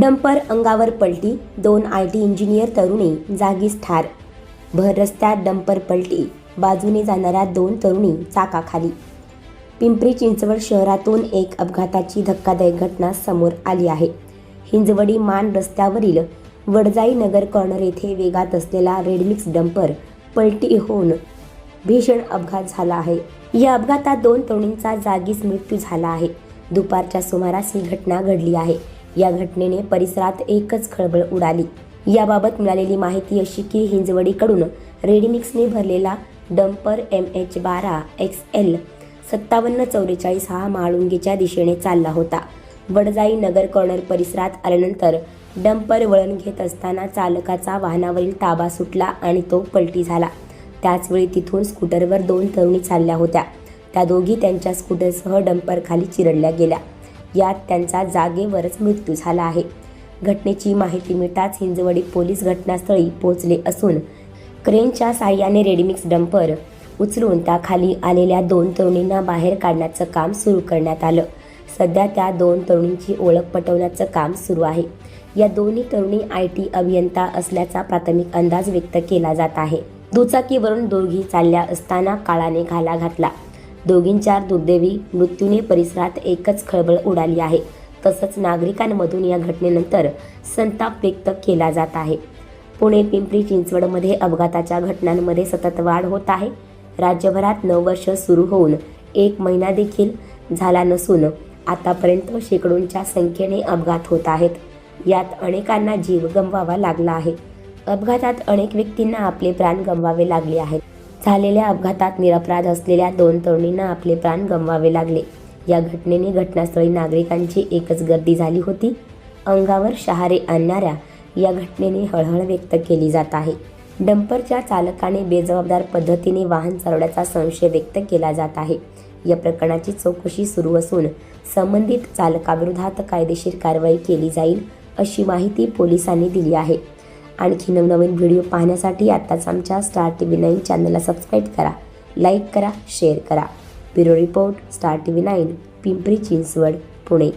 Dumper अंगावर पलटी दोन आय टी इंजिनियर तरुणी जागीच ठार. भर रस्त्यात डंपर पलटी बाजूने जाणाऱ्या दोन तरुणी चाकाखाली. पिंपरी चिंचवड शहरातून एक अपघाताची धक्कादायक घटना समोर आली आहे. हिंजवडी मान रस्त्यावरील वडजाई नगर कॉर्नर येथे वेगात असलेला रेडमिक्स डंपर पलटी होऊन भीषण अपघात झाला आहे. या अपघातात दोन तरुणींचा जागीच मृत्यू झाला आहे. दुपारच्या सुमारास ही घटना घडली आहे. या घटनेने परिसरात एकच खळबळ उडाली. याबाबत मिळालेली माहिती अशी की हिंजवडीकडून रेडीमिक्सने भरलेला डंपर एम एच बारा एक्स एल सत्तावन्न चौवेचाळीस हा म्हाळुंगेच्या दिशेने चालला होता. वडजाई नगर कॉर्नर परिसरात आल्यानंतर डंपर वळण घेत असताना चालकाचा वाहनावरील ताबा सुटला आणि तो पलटी झाला. त्याचवेळी तिथून स्कूटरवर दोन तरुणी चालल्या होत्या. त्या दोघी त्यांच्या स्कूटरसह डंपरखाली चिरडल्या गेल्या. यात त्यांचा जागेवरच मृत्यू झाला आहे. घटनेची माहिती मिळताच हिंजवडी पोलीस घटनास्थळी पोहोचले असून क्रेनच्या साह्याने रेडीमिक्स डंपर उचलून त्याखाली आलेल्या दोन तरुणींना बाहेर काढण्याचं काम सुरू करण्यात आलं. सध्या त्या दोन तरुणींची ओळख पटवण्याचं काम सुरू आहे. या दोन्ही तरुणी आय टी अभियंता असल्याचा प्राथमिक अंदाज व्यक्त केला जात आहे. दुचाकीवरून दोघी चालल्या असताना काळाने घाला घातला. दोघींच्या दुर्दैवी मृत्यूने परिसरात एकच खळबळ उडाली आहे. तसंच नागरिकांमधून या घटनेनंतर संताप व्यक्त केला जात आहे. पुणे पिंपरी चिंचवडमध्ये अपघाताच्या घटनांमध्ये सतत वाढ होत आहे. राज्यभरात नऊ वर्ष सुरू होऊन एक महिना देखील झाला नसून आतापर्यंत शेकडोंच्या संख्येने अपघात होत आहेत. यात अनेकांना जीव गमवावा लागला आहे. अपघातात अनेक व्यक्तींना आपले प्राण गमवावे लागले आहेत. झालेल्या अपघातात निरपराध असलेल्या दोन तरुणींना आपले प्राण गमवावे लागले. या घटनेने घटनास्थळी नागरिकांची एकच गर्दी झाली होती. अंगावर शहारे आणणाऱ्या या घटनेने हळहळ व्यक्त केली जात आहे. डंपरच्या चालकाने बेजबाबदार पद्धतीने वाहन चालवण्याचा संशय व्यक्त केला जात आहे. या प्रकरणाची चौकशी सुरू असून संबंधित चालकाविरोधात कायदेशीर कारवाई केली जाईल अशी माहिती पोलिसांनी दिली आहे. आणखी नवनवीन व्हिडिओ पाहण्यासाठी आत्ताच आमच्या स्टार टी व्ही नाईन चॅनलला सबस्क्राईब करा लाईक करा शेअर करा. Bureau report star T V nine Pimpri Chinchwad Pune.